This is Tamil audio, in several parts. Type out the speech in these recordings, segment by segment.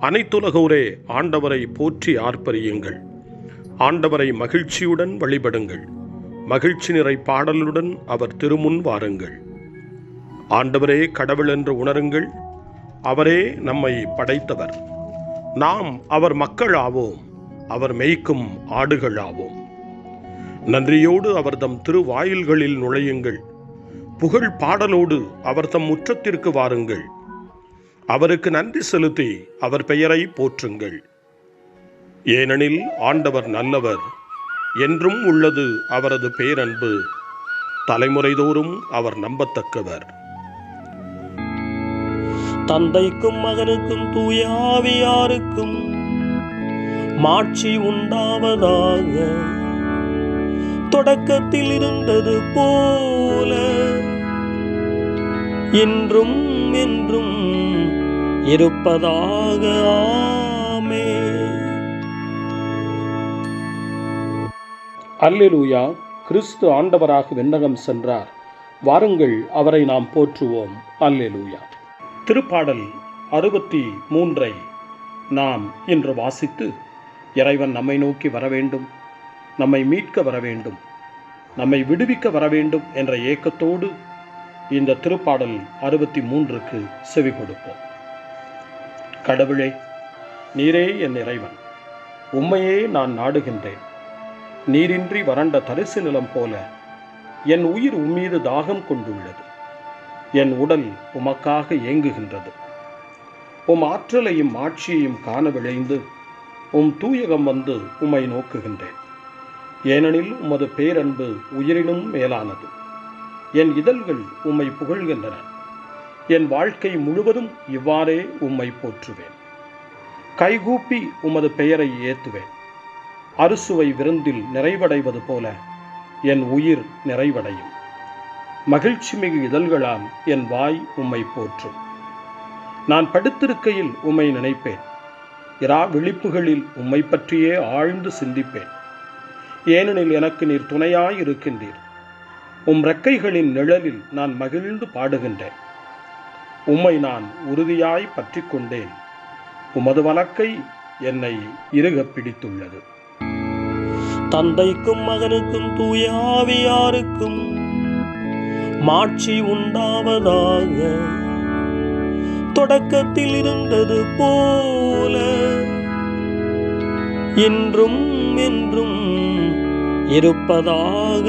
அனைத்துலகோரே ஆண்டவரை போற்றி ஆர்ப்பரியுங்கள். ஆண்டவரை மகிழ்ச்சியுடன் வழிபடுங்கள். மகிழ்ச்சி நிறை பாடலுடன் அவர் திருமுன் வாருங்கள். ஆண்டவரே கடவுள் என்று உணருங்கள். அவரே நம்மை படைத்தவர். நாம் அவர் மக்கள் ஆவோம் அவர் மேய்க்கும் ஆடுகள் ஆவோம் நன்றியோடு அவர் தம் திருவாயில்களில் நுழையுங்கள். புகழ் பாடலோடு அவர் தம் முற்றத்திற்கு வாருங்கள். அவருக்கு நன்றி செலுத்தி அவர் பெயரை போற்றுங்கள். ஏனெனில் ஆண்டவர் நல்லவர் என்றும் உள்ளது அவரது பேரன்பு தலைமுறைதோறும் அவர் நம்பத்தக்கவர். தந்தைக்கும் மகனுக்கும் தூயாவியாருக்கும் மாட்சி உண்டாவதாக. தொடக்கத்தில் இருந்தது போல இன்றும் என்றும் இருப்பதாக ஆமே. அல்லேலூயா கிறிஸ்து ஆண்டவராக விண்ணகம் சென்றார். வாருங்கள் அவரை நாம் போற்றுவோம். அல்லேலூயா. திருப்பாடல் அறுபத்தி மூன்றை நாம் இன்று வாசித்து இறைவன் நம்மை நோக்கி வர வேண்டும் நம்மை மீட்க வர வேண்டும் நம்மை விடுவிக்க வர வேண்டும் என்ற ஏக்கத்தோடு இந்த திருப்பாடல் அறுபத்தி மூன்றுக்கு செவி கொடுப்போம். கடவுளே நீரே என் இறைவன். உம்மையே நான் நாடுகின்றேன். நீரின்றி வறண்ட தரிசு நிலம் போல என் உயிர் உம்மீது தாகம் கொண்டுள்ளது. என் உடல் உமக்காக ஏங்குகின்றது. உம் ஆற்றலையும் ஆட்சியையும் காண விளைந்து உம் தூயகம் வந்து உம்மை நோக்குகின்றேன். ஏனெனில் உமது பேரன்பு உயிரினும் மேலானது. என் இதழ்கள் உம்மை புகழ்கின்றன. என் வாழ்க்கை முழுவதும் இவ்வாறே உம்மை போற்றுவேன். கைகூப்பி உமது பெயரை ஏத்துவேன். அறுசுவை விருந்தில் நிறைவடைவது போல என் உயிர் நிறைவடையும். மகிழ்ச்சி மிகு இதழ்களால் என் வாய் உம்மை போற்றும். நான் படுத்திருக்கையில் உம்மை நினைப்பேன். இரா விழிப்புகளில் உம்மை பற்றியே ஆழ்ந்து சிந்திப்பேன். ஏனெனில் எனக்கு நீர் துணையாய் இருக்கின்றீர் உம் ரெக்கைகளின் நிழலில் நான் மகிழ்ந்து பாடுகின்றேன். உம்மை நான் உறுதியாய் பற்றி கொண்டேன் உமது வழக்கை என்னை இறுகப் பிடித்துள்ளது. தந்தைக்கும் மகனுக்கும் தூயாவியாருக்கும் மாட்சி உண்டாவதாக தொடக்கத்தில் இருந்தது போல இன்றும் என்றும் இருப்பதாக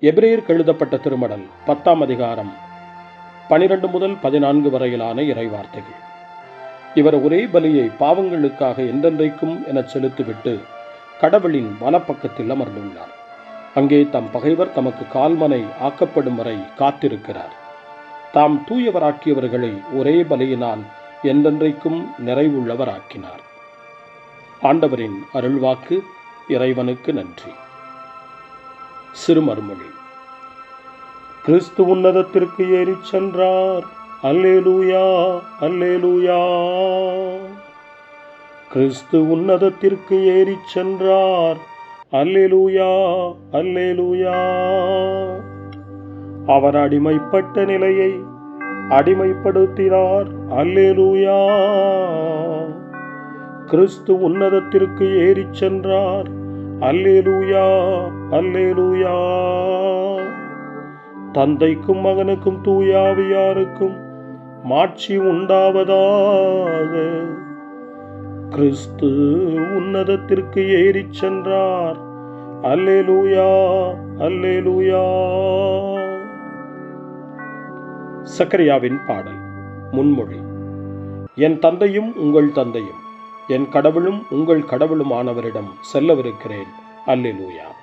எபிரேயர் எழுதப்பட்ட திருமடல் பத்தாம் அதிகாரம் பனிரெண்டு முதல் பதினான்கு வரையிலான இறைவார்த்தைகள். இவர் ஒரே பலியை பாவங்களுக்காக என்றென்றைக்கும் எனச் செலுத்திவிட்டு கடவுளின் வலப்பக்கத்தில் அமர்ந்துள்ளார். அங்கே தம் பகைவர் தமக்கு கால்மனை ஆக்கப்படும் வரை காத்திருக்கிறார். தாம் தூயவராக்கியவர்களை ஒரே பலியினால் என்றென்றைக்கும் நிறைவுள்ளவராக்கினார். ஆண்டவரின் அருள்வாக்கு இறைவனுக்கு நன்றி. சிறுமர்மொழி கிறிஸ்து உன்னதத்திற்கு ஏறிச் சென்றார். அல்லேலூயா அல்லேலூயா. கிறிஸ்து உன்னதத்திற்கு ஏறிச் சென்றார். அல்லேலூயா அல்லேலூயா. அவர் அடிமைப்பட்ட நிலையை அடிமைப்படுத்தினார். அல்லேலூயா. கிறிஸ்து உன்னதத்திற்கு ஏறிச் சென்றார். அல்லேலூயா. அல்லேலூயா. தந்தைக்கும் மகனுக்கும் தூயாவியாருக்கும் மாட்சி உண்டாவதாக. கிறிஸ்து உன்னதத்திற்கு ஏறிச் சென்றார். அல்லேலூயா அல்லேலூயா. சக்கரியாவின் பாடல் முன்மொழி. என் தந்தையும் உங்கள் தந்தையும் என் கடவுளும் உங்கள் கடவுளுமானவரிடம் செல்லவிருக்கிறேன். அல்லேலூயா.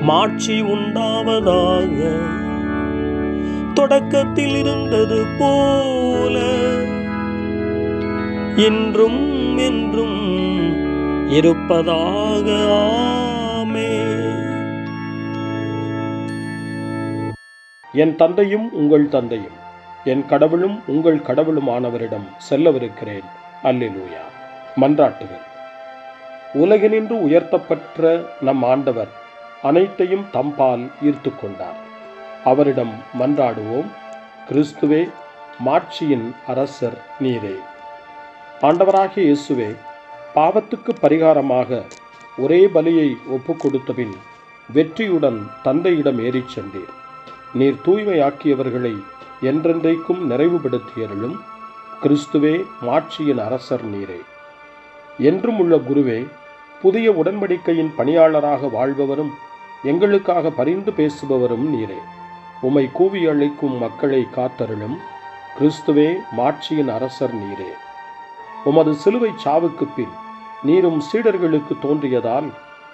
மாட்சி உண்டாவதாக. தொடக்கத்தில் இருந்தது போல இன்றும் என்றும் இருப்பதாக. ஆமே. என் தந்தையும் உங்கள் தந்தையும் என் கடவுளும் உங்கள் கடவுளுமானவரிடம் செல்லவிருக்கிறேன். அல்லிலூயா. மன்றாட்டுகள். உலகினின்று உயர்த்தப்பட்ட நம் ஆண்டவர் அனைத்தையும் தம்பால் ஈர்த்து கொண்டார் அவரிடம் மன்றாடுவோம் கிறிஸ்துவே மாட்சியின் அரசர் நீரே. ஆண்டவராகிய இயேசுவே பாவத்துக்கு பரிகாரமாக ஒரே பலியை ஒப்புக் கொடுத்தபின் வெற்றியுடன் தந்தையிடம் ஏறிச் சென்றீர். நீர் தூய்மையாக்கியவர்களை என்றென்றைக்கும் நிறைவுபடுத்தியருளும் கிறிஸ்துவே மாட்சியின் அரசர் நீரே. என்றும் உள்ள குருவே புதிய உடன்படிக்கையின் பணியாளராக வாழ்பவரும் எங்களுக்காக பரிந்து பேசுபவரும் நீரே. உம்மை கூவி அழைக்கும் மக்களை காத்தருளும் கிறிஸ்துவே மாட்சியின் அரசர் நீரே. உமது சிலுவை சாவுக்குப் பின் நீரும் சீடர்களுக்கு தோன்றியதால்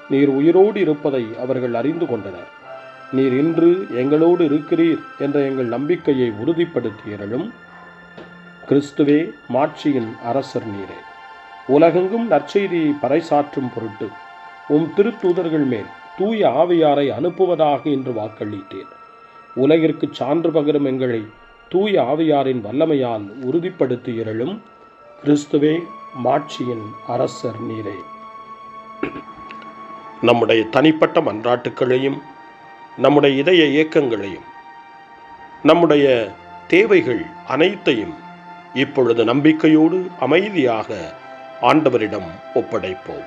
நீர் உயிரோடு இருப்பதை அவர்கள் அறிந்து கொண்டனர். நீர் இன்று எங்களோடு இருக்கிறீர் என்ற எங்கள் நம்பிக்கையை உறுதிப்படுத்தியருளும் கிறிஸ்துவே மாட்சியின் அரசர் நீரே. உலகெங்கும் நற்செய்தியை பறைசாற்றும் பொருட்டு உம் திருத்தூதர்கள் மேல் தூய ஆவியாரை அனுப்புவதாக என்று வாக்களித்தேன். உலகிற்கு சான்று பகிரும் எங்களை தூய ஆவியாரின் வல்லமையால் உறுதிப்படுத்தியருளும் கிறிஸ்துவே மாட்சியின் அரசர் நீரே. நம்முடைய தனிப்பட்ட மன்றாட்டுக்களையும் நம்முடைய இதய இயக்கங்களையும் நம்முடைய தேவைகள் அனைத்தையும் இப்பொழுது நம்பிக்கையோடு அமைதியாக ஆண்டவரிடம் ஒப்படைப்போம்.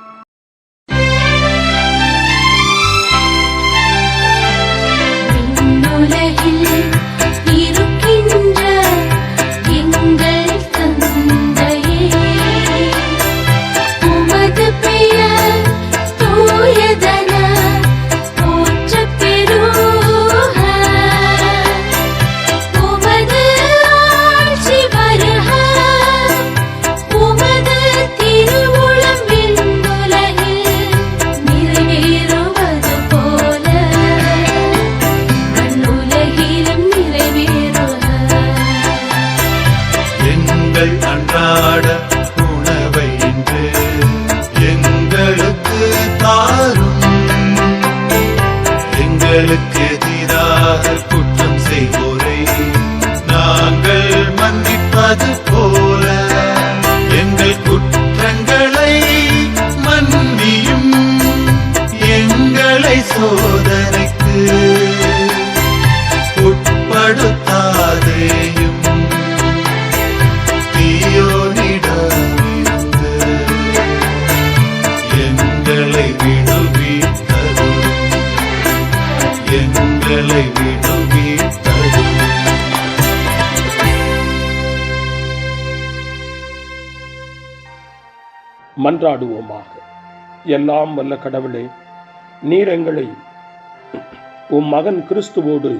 எங்களை சோதனைக்கு உட்படுத்தாதேயும் தீயோனிடமிருந்து எங்களை விடுவித்தது. எங்களை விடுவித்தது. மன்றாடுவோமாக. எல்லாம் வல்ல கடவுளே நீர் எங்களை உம் மகன் கிறிஸ்துவோடு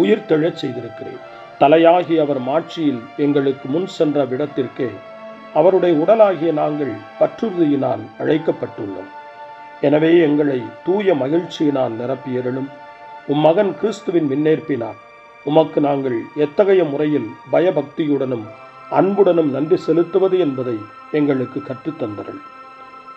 உயிர் தெழச் செய்திருக்கிறேன். தலையாகி அவர் மாட்சியில் எங்களுக்கு முன் சென்ற விடத்திற்கே அவருடைய உடலாகிய நாங்கள் பற்றுறுதியினால் அழைக்கப்பட்டுள்ளோம். எனவே எங்களை தூய மகிழ்ச்சியினால் நிரப்பியருளும் உம் மகன் கிறிஸ்துவின் விண்ணேற்பினார் உமக்கு நாங்கள் எத்தகைய முறையில் பயபக்தியுடனும் அன்புடனும் நன்றி செலுத்துவது என்பதை எங்களுக்கு கற்றுத்தந்தருள்.